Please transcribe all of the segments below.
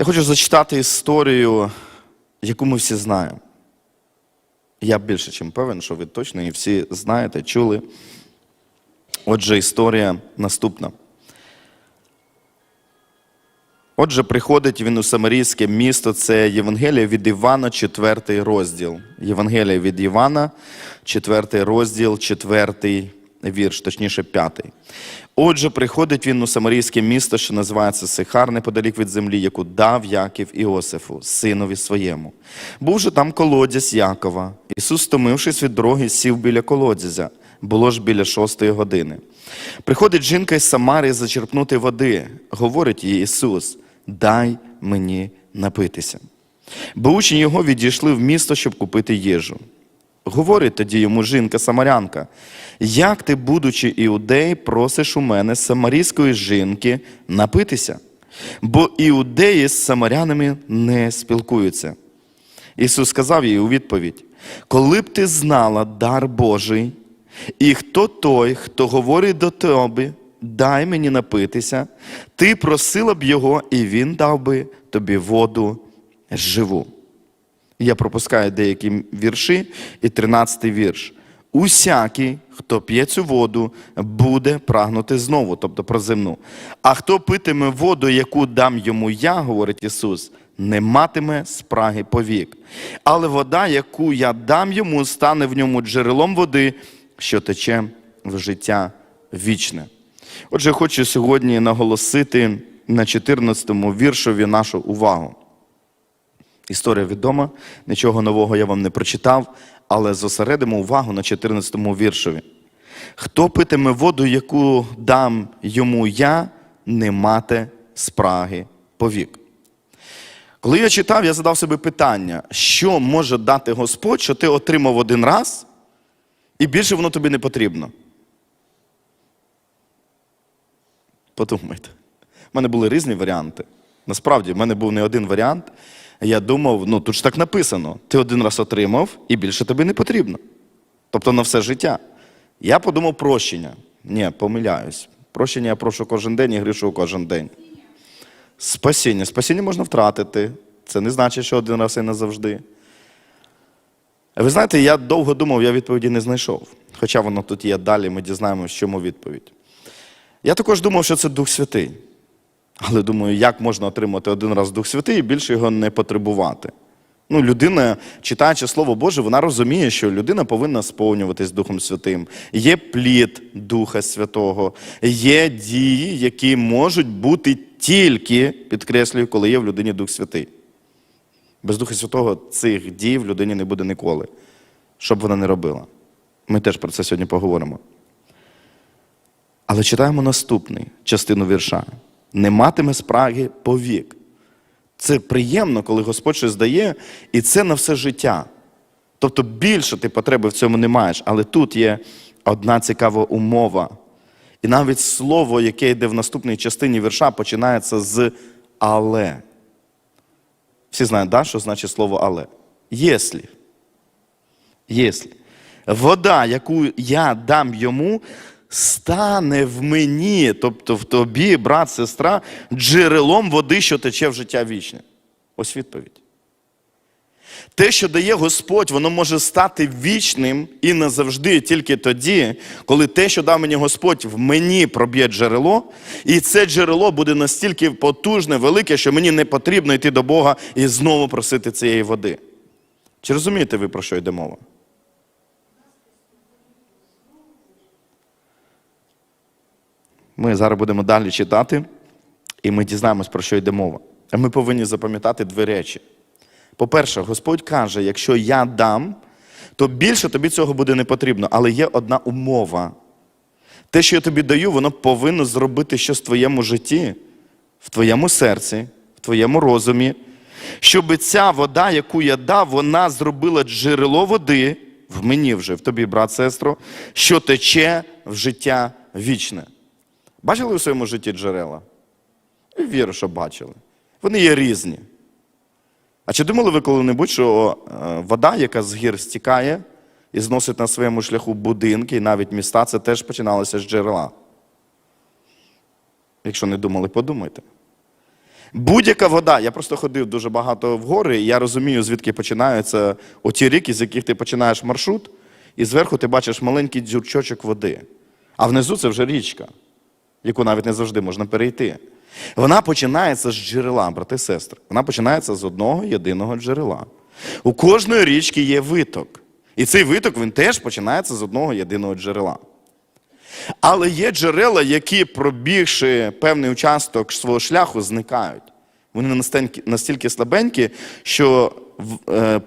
Я хочу зачитати історію, яку ми всі знаємо. Я більше ніж певен, що ви точно її всі знаєте, чули. Отже, історія наступна. Отже, приходить він у Самарійське місто, це Євангелія від Івана, 4 розділ. Євангелія від Івана, 4 розділ, 4 вірш, точніше, 5. Отже, приходить він у Самарійське місто, що називається Сихар, неподалік від землі, яку дав Яків Іосифу, синові своєму. Був же там колодязь Якова. Ісус, стомившись від дороги, сів біля колодязя. Було ж біля шостої години. Приходить жінка із Самарії зачерпнути води. Говорить їй Ісус, дай мені напитися. Бо учні його відійшли в місто, щоб купити їжу. Говорить тоді йому жінка самарянка, як ти, будучи іудей, просиш у мене самарійської жінки напитися? Бо іудеї з самарянами не спілкуються. Ісус сказав їй у відповідь: коли б ти знала дар Божий, і хто той, хто говорить до тебе, дай мені напитися, ти просила б його, і він дав би тобі воду живу. Я пропускаю деякі вірші, і 13 вірш. Усякий, хто п'є цю воду, буде прагнути знову, тобто про земну. А хто питиме воду, яку дам йому я, говорить Ісус, не матиме спраги повік. Але вода, яку я дам йому, стане в ньому джерелом води, що тече в життя вічне. Отже, хочу сьогодні наголосити на 14 віршові нашу увагу. Історія відома, нічого нового я вам не прочитав, але зосередимо увагу на 14 віршові. Хто питиме воду, яку дам йому я, не мате спраги повік. Коли я читав, я задав собі питання, що може дати Господь, що ти отримав один раз, і більше воно тобі не потрібно. Подумайте. У мене були різні варіанти. Насправді, в мене був не один варіант. Я думав, ну тут ж так написано: ти один раз отримав і більше тобі не потрібно. Тобто на все життя. Я подумав прощення. Ні, помиляюсь. Прощення я прошу кожен день і грішу кожен день. Спасіння. Спасіння можна втратити. Це не значить, що один раз і назавжди. Ви знаєте, я довго думав, я відповіді не знайшов. Хоча воно тут є далі, ми дізнаємося, чому відповідь. Я також думав, що це Дух Святий. Але думаю, як можна отримати один раз Дух Святий і більше його не потребувати. Ну, людина, читаючи Слово Боже, вона розуміє, що людина повинна сповнюватись Духом Святим. Є плід Духа Святого, є дії, які можуть бути тільки, підкреслюю, коли є в людині Дух Святий. Без Духа Святого цих дій в людині не буде ніколи, що б вона не робила. Ми теж про це сьогодні поговоримо. Але читаємо наступну частину вірша. Не матиме спраги повік. Це приємно, коли Господь щось дає, і це на все життя. Тобто більше ти потреби в цьому не маєш. Але тут є одна цікава умова. І навіть слово, яке йде в наступній частині вірша, починається з але. Всі знають, да, що значить слово але. Єслі. Єслі. Вода, яку я дам йому, стане в мені, тобто в тобі, брат, сестра, джерелом води, що тече в життя вічне. Ось відповідь. Те, що дає Господь, воно може стати вічним і назавжди тільки тоді, коли те, що дав мені Господь, в мені проб'є джерело, і це джерело буде настільки потужне, велике, що мені не потрібно йти до Бога і знову просити цієї води. Чи розумієте ви, про що йде мова? Ми зараз будемо далі читати, і ми дізнаємось, про що йде мова. Ми повинні запам'ятати дві речі. По-перше, Господь каже: якщо я дам, то більше тобі цього буде не потрібно. Але є одна умова. Те, що я тобі даю, воно повинно зробити щось в твоєму житті, в твоєму серці, в твоєму розумі, щоб ця вода, яку я дав, вона зробила джерело води в мені вже, в тобі, брат, сестро, що тече в життя вічне. Бачили у своєму житті джерела? Вірю, що бачили. Вони є різні. А чи думали ви коли-небудь, що е, вода, яка з гір стікає і зносить на своєму шляху будинки і навіть міста, це теж починалося з джерела? Якщо не думали, подумайте. Будь-яка вода, я просто ходив дуже багато в гори, і я розумію, звідки починаються оті ріки, з яких ти починаєш маршрут, і зверху ти бачиш маленький дзюрчочок води. А внизу це вже річка, яку навіть не завжди можна перейти. Вона починається з джерела, брати і сестри. Вона починається з одного єдиного джерела. У кожної річки є виток. І цей виток він теж починається з одного єдиного джерела. Але є джерела, які, пробігши певний участок свого шляху, зникають. Вони настільки, слабенькі, що е,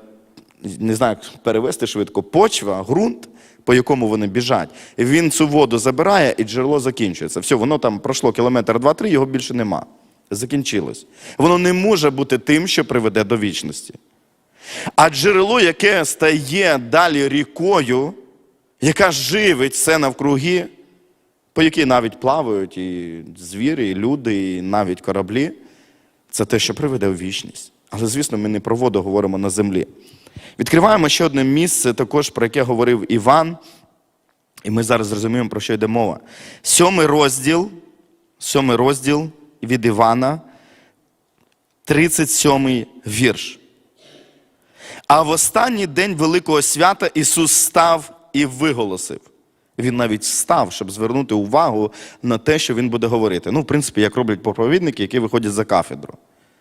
не знаю, як перевести швидко, почва, ґрунт, по якому вони біжать, він цю воду забирає і джерело закінчується. Все, воно там пройшло кілометр два-три, його більше нема. Закінчилось. Воно не може бути тим, що приведе до вічності. А джерело, яке стає далі рікою, яка живить все навкруги, по якій навіть плавають і звірі, і люди, і навіть кораблі, це те, що приведе в вічність. Але, звісно, ми не про воду говоримо на землі. Відкриваємо ще одне місце, також про яке говорив Іван, і ми зараз зрозуміємо, про що йде мова. Сьомий розділ, сьомий розділ від Івана, 37 вірш. А в останній день Великого свята Ісус став і виголосив. Він навіть став, щоб звернути увагу на те, що він буде говорити. Ну, в принципі, як роблять проповідники, які виходять за кафедру.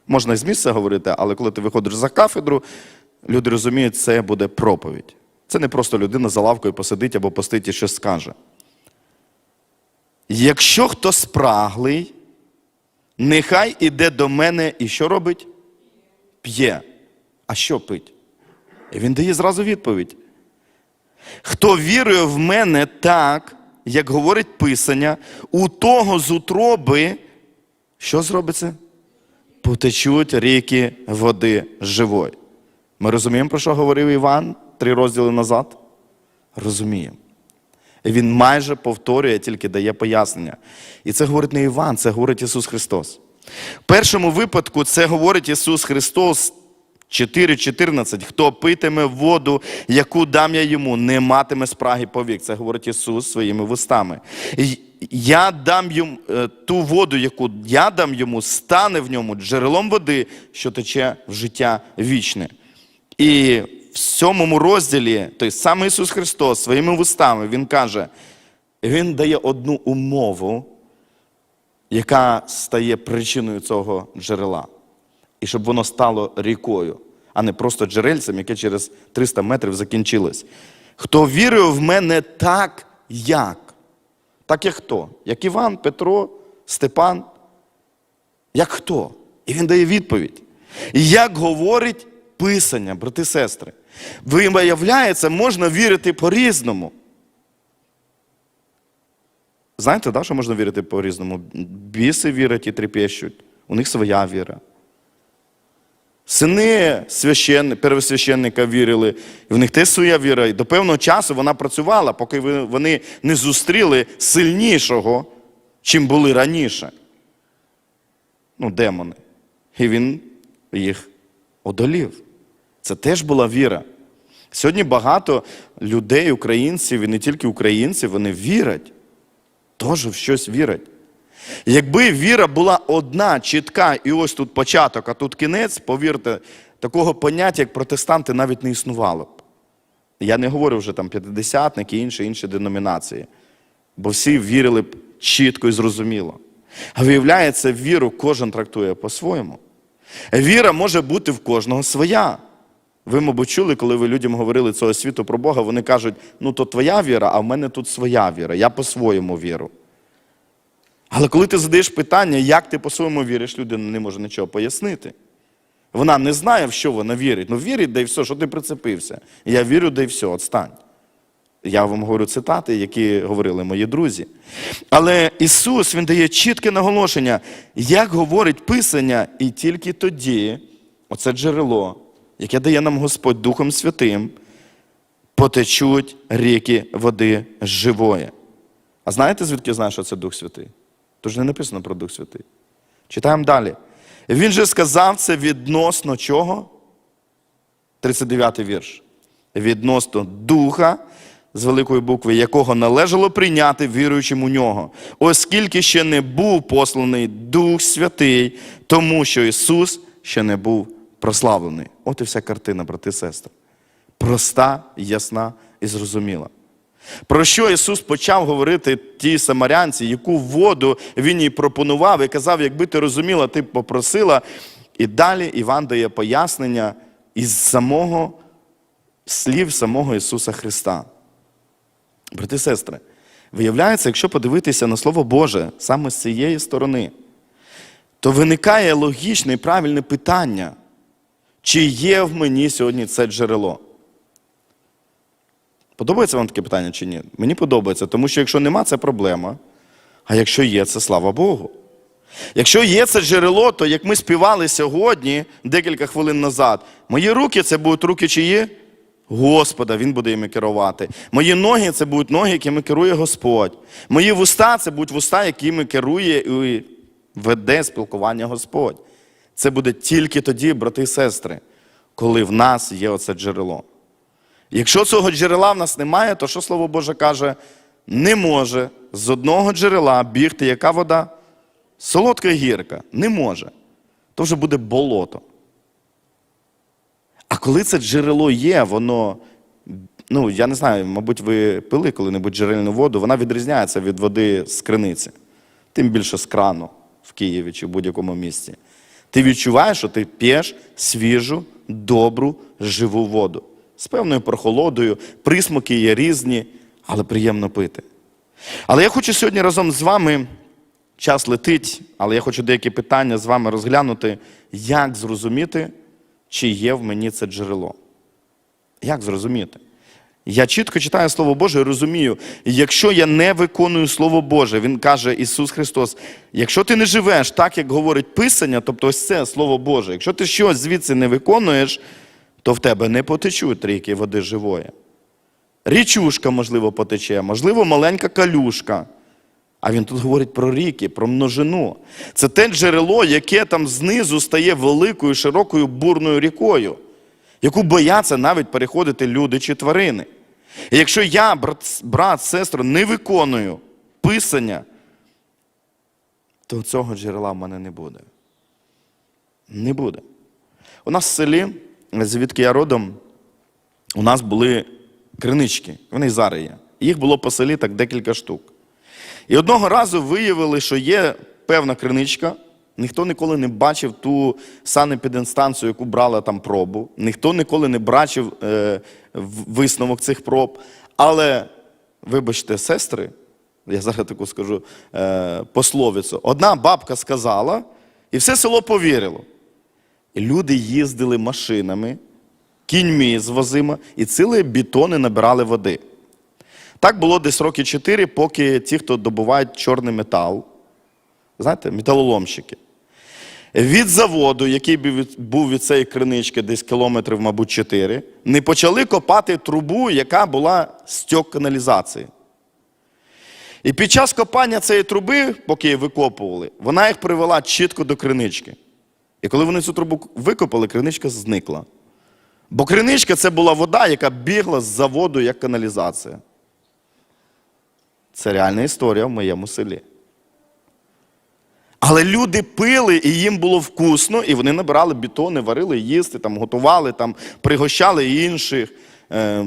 Можна і з місця говорити, але коли ти виходиш за кафедру, люди розуміють, це буде проповідь. Це не просто людина за лавкою посидить або постить і щось скаже. Якщо хто спраглий, нехай іде до мене і що робить? П'є. А що пить? І він дає зразу відповідь. Хто вірує в мене так, як говорить Писання, у того з утроби, що зробиться? Потечуть ріки води живої. Ми розуміємо, про що говорив Іван три розділи назад? Розуміємо. І Він майже повторює, тільки дає пояснення. І це говорить не Іван, це говорить Ісус Христос. В першому випадку це говорить Ісус Христос 4.14. Хто питиме воду, яку дам я йому, не матиме спраги повік. Це говорить Ісус своїми вустами. Я дам йому е, ту воду, яку я дам йому, стане в ньому джерелом води, що тече в життя вічне. І в сьомому розділі той самий Ісус Христос своїми вустами Він каже, Він дає одну умову, яка стає причиною цього джерела. І щоб воно стало рікою, а не просто джерельцем, яке через 300 метрів закінчилось. Хто вірує в мене так, як? Так як хто? Як Іван, Петро, Степан? Як хто? І він дає відповідь. Як говорить Писання, брати і сестри. Виявляється, можна вірити по-різному. Знаєте, да, що можна вірити по-різному? Біси вірять і трепещуть. У них своя віра. Сини священни, первосвященника вірили, і в них теж своя віра. І до певного часу вона працювала, поки вони не зустріли сильнішого, чим були раніше. Ну, демони. І він їх одолів. Це теж була віра. Сьогодні багато людей, українців, і не тільки українців, вони вірять. Теж в щось вірять. Якби віра була одна, чітка, і ось тут початок, а тут кінець, повірте, такого поняття, як протестанти, навіть не існувало б. Я не говорю вже там п'ятидесятники і інші інші деномінації, бо всі вірили б чітко і зрозуміло. А виявляється, віру кожен трактує по-своєму. Віра може бути в кожного своя. Ви, мабуть, чули, коли ви людям говорили цього світу про Бога, вони кажуть, ну то твоя віра, а в мене тут своя віра, я по-своєму віру. Але коли ти задаєш питання, як ти по-своєму віриш, людина не може нічого пояснити. Вона не знає, в що вона вірить. Ну вірить, да й все, що ти прицепився. Я вірю, да й все, отстань. Я вам говорю цитати, які говорили мої друзі. Але Ісус Він дає чітке наголошення, як говорить Писання, і тільки тоді, оце джерело, яке дає нам Господь Духом Святим, потечуть ріки води живої. А знаєте, звідки знає, що це Дух Святий? Тож не написано про Дух Святий. Читаємо далі. Він же сказав це відносно чого? 39 вірш. Відносно Духа, з великої букви, якого належало прийняти віруючим у нього, оскільки ще не був посланий Дух Святий, тому що Ісус ще не був прославлений. От і вся картина, брати і сестри. Проста, ясна і зрозуміла. Про що Ісус почав говорити тій самарянці, яку воду Він їй пропонував і казав, якби ти розуміла, ти б попросила. І далі Іван дає пояснення із самого слів самого Ісуса Христа. Брати і сестри, виявляється, якщо подивитися на Слово Боже саме з цієї сторони, то виникає логічне і правильне питання, чи є в мені сьогодні це джерело? Подобається вам таке питання чи ні? Мені подобається, тому що якщо нема, це проблема. А якщо є, це слава Богу. Якщо є це джерело, то як ми співали сьогодні, декілька хвилин назад, мої руки це будуть руки чиї? Господа, Він буде їми керувати. Мої ноги це будуть ноги, якими керує Господь. Мої вуста це будуть вуста, якими керує і веде спілкування Господь. Це буде тільки тоді, брати і сестри, коли в нас є оце джерело. Якщо цього джерела в нас немає, то що Слово Боже каже? Не може з одного джерела бігти яка вода? Солодка гірка. Не може. То вже буде болото. А коли це джерело є, воно, ну, я не знаю, мабуть, ви пили коли-небудь джерельну воду, вона відрізняється від води з криниці. Тим більше з крану в Києві чи в будь-якому місці. Ти відчуваєш, що ти п'єш свіжу, добру, живу воду. З певною прохолодою, присмаки є різні, але приємно пити. Але я хочу сьогодні разом з вами, час летить, але я хочу деякі питання з вами розглянути, як зрозуміти, чи є в мені це джерело. Як зрозуміти? Я чітко читаю Слово Боже і розумію, якщо я не виконую Слово Боже, Він каже Ісус Христос, якщо ти не живеш так, як говорить Писання, тобто ось це Слово Боже, якщо ти щось звідси не виконуєш, то в тебе не потечуть ріки води живої. Річушка, можливо, потече, можливо, маленька калюшка. А він тут говорить про ріки, про множину. Це те джерело, яке там знизу стає великою, широкою бурною рікою, яку бояться навіть переходити люди чи тварини. І якщо я, брат, брат сестро, не виконую писання, то цього джерела в мене не буде. Не буде. У нас в селі, звідки я родом, у нас були кринички, вони й зараз є. Їх було по селі так декілька штук. І одного разу виявили, що є певна криничка. Ніхто ніколи не бачив ту санепідінстанцію, яку брала там пробу. Ніхто ніколи не бачив е, висновок цих проб. Але, вибачте, сестри, я зараз таку скажу е, пословицю. Одна бабка сказала, і все село повірило. І люди їздили машинами, кіньми з возима, і цілі бітони набирали води. Так було десь роки 4, поки ті, хто добувають чорний метал, знаєте, металоломщики. Від заводу, який був від- цієї кринички десь кілометрів, мабуть, 4, не почали копати трубу, яка була стьок каналізації. І під час копання цієї труби, поки її викопували, вона їх привела чітко до кринички. І коли вони цю трубу викопали, криничка зникла. Бо криничка це була вода, яка бігла з заводу як каналізація. Це реальна історія в моєму селі. Але люди пили, і їм було вкусно, і вони набирали бетони, варили їсти, там, готували, там, пригощали інших. Е,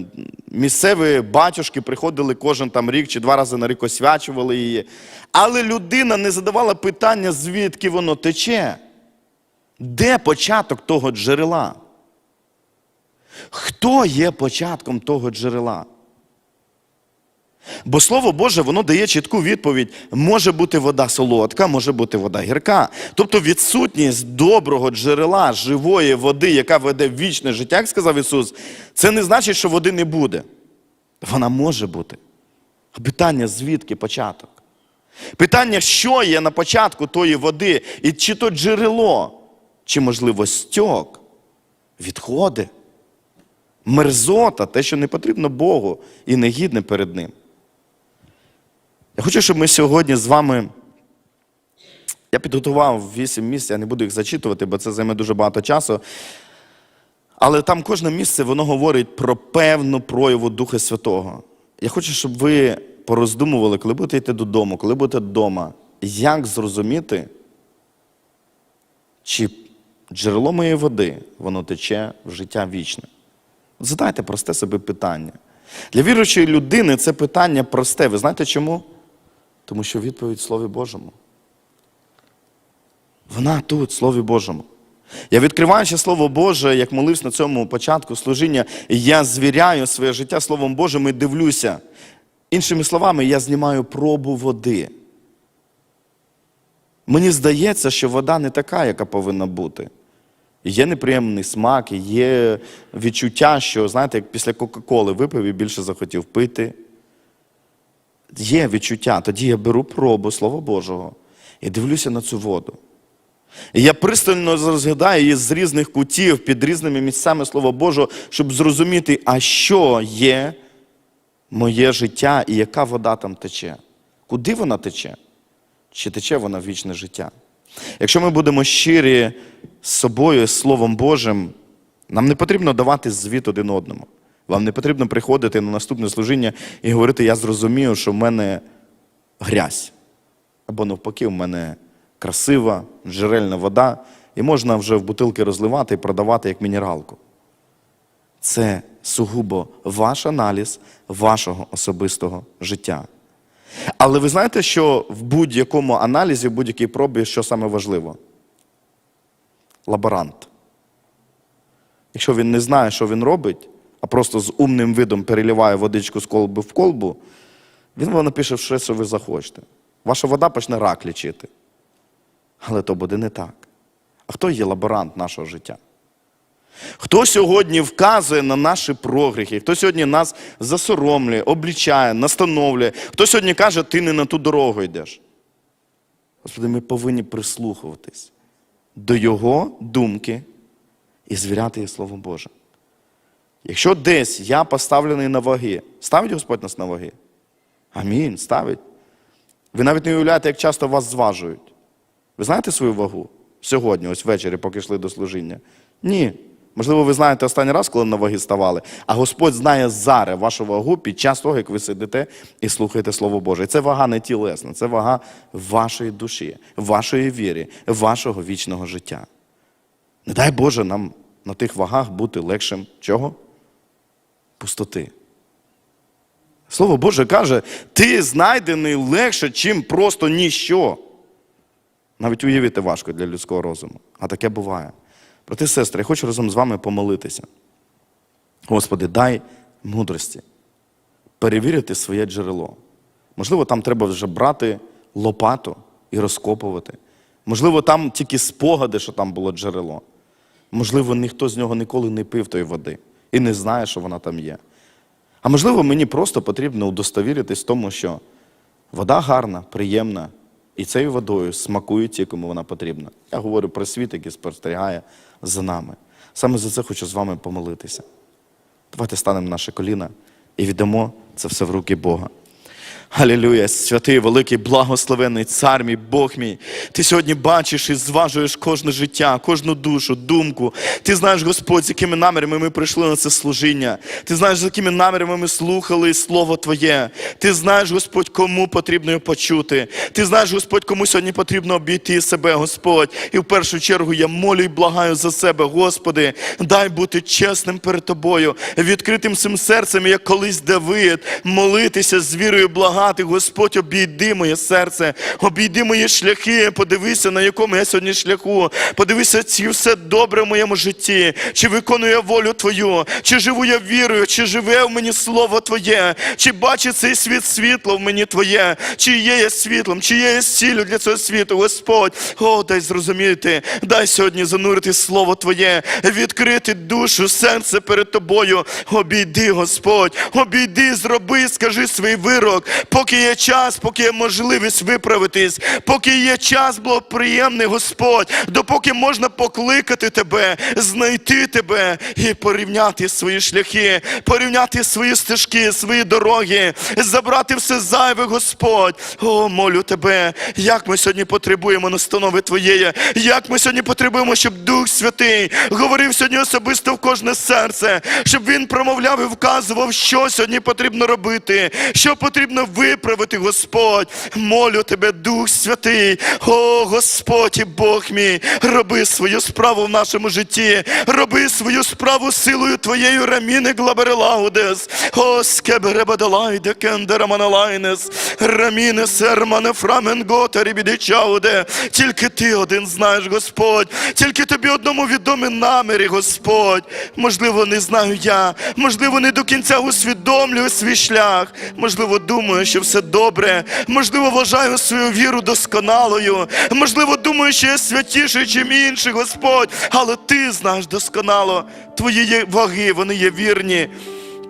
місцеві батюшки приходили кожен там рік чи два рази на рік освячували її. Але людина не задавала питання, звідки воно тече. Де початок того джерела? Хто є початком того джерела? Бо Слово Боже, воно дає чітку відповідь. Може бути вода солодка, може бути вода гірка. Тобто відсутність доброго джерела живої води, яка веде в вічне життя, як сказав Ісус, це не значить, що води не буде. Вона може бути. Питання, звідки початок? Питання, що є на початку тої води, і чи то джерело, чи, можливо, стьок, відходи, мерзота, те, що не потрібно Богу і не гідне перед Ним. Я хочу, щоб ми сьогодні з вами. Я підготував вісім місць, я не буду їх зачитувати, бо це займе дуже багато часу. Але там кожне місце воно говорить про певну прояву Духа Святого. Я хочу, щоб ви пороздумували, коли будете йти додому, коли будете вдома, як зрозуміти, чи джерело моєї води, воно тече в життя вічне. Задайте просте собі питання. Для віруючої людини це питання просте. Ви знаєте чому? Тому що відповідь в Слові Божому. Вона тут, в Слові Божому. Я відкриваючи Слово Боже, як молився на цьому початку служіння, я звіряю своє життя Словом Божим і дивлюся. Іншими словами, я знімаю пробу води. Мені здається, що вода не така, яка повинна бути. Є неприємний смак, є відчуття, що, знаєте, як після Кока-Коли випив і більше захотів пити. Є відчуття. Тоді я беру пробу Слова Божого і дивлюся на цю воду. І я пристально розглядаю її з різних кутів, під різними місцями Слова Божого, щоб зрозуміти, а що є моє життя і яка вода там тече. Куди вона тече? Чи тече вона в вічне життя? Якщо ми будемо щирі з собою, з Словом Божим, нам не потрібно давати звіт один одному. Вам не потрібно приходити на наступне служіння і говорити, я зрозумів, що в мене грязь. Або навпаки, в мене красива, джерельна вода, і можна вже в бутилки розливати і продавати як мінералку. Це сугубо ваш аналіз вашого особистого життя. Але ви знаєте, що в будь-якому аналізі, в будь-якій пробі, що саме важливо? Лаборант. Якщо він не знає, що він робить, а просто з умним видом переліває водичку з колби в колбу, він вам напише все, що ви захочете. Ваша вода почне рак лічити. Але то буде не так. А хто є лаборант нашого життя? Хто сьогодні вказує на наші прогріхи? Хто сьогодні нас засоромлює, облічає, настановлює? Хто сьогодні каже, ти не на ту дорогу йдеш? Господи, ми повинні прислухуватись до Його думки і звіряти її Словом Божим. Якщо десь я поставлений на ваги, ставить Господь нас на ваги? Амінь, ставить. Ви навіть не уявляєте, як часто вас зважують. Ви знаєте свою вагу сьогодні, ось ввечері, поки йшли до служіння? Ні. Можливо, ви знаєте останній раз, коли на ваги ставали, а Господь знає зараз вашу вагу під час того, як ви сидите і слухаєте Слово Боже. І це вага не тілесна, це вага вашої душі, вашої віри, вашого вічного життя. Не дай Боже нам на тих вагах бути легшим чого? Пустоти. Слово Боже каже, ти знайдений легше, чим просто ніщо. Навіть уявити важко для людського розуму. А таке буває. Брати сестри, я хочу разом з вами помолитися. Господи, дай мудрості перевірити своє джерело. Можливо, там треба вже брати лопату і розкопувати. Можливо, там тільки спогади, що там було джерело. Можливо, ніхто з нього ніколи не пив тої води і не знає, що вона там є. А можливо, мені просто потрібно удостовіритись в тому, що вода гарна, приємна, і цією водою смакують ті, кому вона потрібна. Я говорю про світ, який спостерігає за нами. Саме за це хочу з вами помолитися. Давайте станемо наше коліна і віддамо це все в руки Бога. Халілюя, святий, великий, благословенний цар мій, Бог мій. Ти сьогодні бачиш і зважуєш кожне життя, кожну душу, думку. Ти знаєш, Господь, з якими намірами ми прийшли на це служіння. Ти знаєш, з якими намірами ми слухали Слово Твоє. Ти знаєш, Господь, кому потрібно його почути. Ти знаєш, Господь, кому сьогодні потрібно обійти себе, Господь. І в першу чергу я молю і благаю за себе, Господи, дай бути чесним перед Тобою, відкритим цим серцем, як колись Давид, молитися з вірою благати, Господь, обійди моє серце, обійди мої шляхи, подивися, на якому я сьогодні шляху. Подивися, чи все добре в моєму житті, чи виконую я волю Твою, чи живу я вірою, чи живе в мені Слово Твоє, чи бачить цей світ світло в мені Твоє, чи є я світлом, чи є я сіллю для цього світу, Господь. О, дай зрозуміти, дай сьогодні занурити Слово Твоє, відкрити душу, серце перед Тобою. Обійди, Господь, обійди, зроби, скажи свій вирок, поки є час, поки є можливість виправитись, поки є час благоприємний, Господь, допоки можна покликати тебе, знайти тебе і порівняти свої шляхи, порівняти свої стежки, свої дороги, забрати все зайве, Господь. О, молю тебе, як ми сьогодні потребуємо настанови Твоєї, як ми сьогодні потребуємо, щоб Дух Святий говорив сьогодні особисто в кожне серце, щоб він промовляв і вказував, що сьогодні потрібно робити, що потрібно виправити, Господь. Молю тебе, Дух Святий, о Господь і Бог мій, роби свою справу в нашому житті, роби свою справу силою Твоєю раміни глаберелаудес, о скеберебадалайде кендераманалайнес, раміне сермане фраменгота рібідичауде. Тільки ти один знаєш, Господь, тільки тобі одному відомі наміри, Господь. Можливо, не знаю я, можливо, не до кінця усвідомлюю свій шлях, можливо, думаю, що все добре, можливо, вважаю свою віру досконалою, можливо, думаю, що я святіший, чим інший Господь, але ти знаєш досконало, твої ваги, вони є вірні.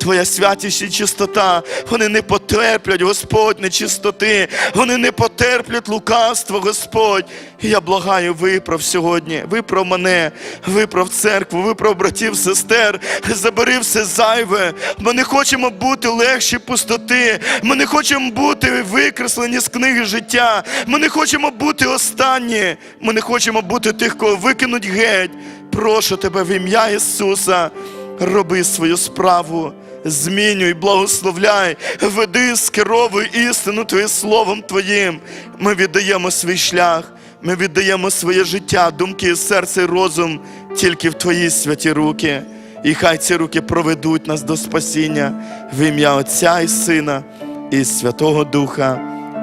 Твоя святість і чистота, вони не потерплять, Господь, нечистоти, вони не потерплять лукавство, Господь. І я благаю, виправ сьогодні, виправ мене, виправ церкву, виправ братів, сестер, забери все зайве. Ми не хочемо бути легші пустоти, ми не хочемо бути викреслені з книги життя, ми не хочемо бути останні, ми не хочемо бути тих, кого викинуть геть. Прошу тебе в ім'я Ісуса. Роби свою справу, змінюй, благословляй, веди, скеровуй істину Твоїм Словом Твоїм. Ми віддаємо свій шлях, ми віддаємо своє життя, думки, серце і розум тільки в Твої святі руки. І хай ці руки проведуть нас до спасіння в ім'я Отця і Сина і Святого Духа.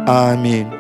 Амінь.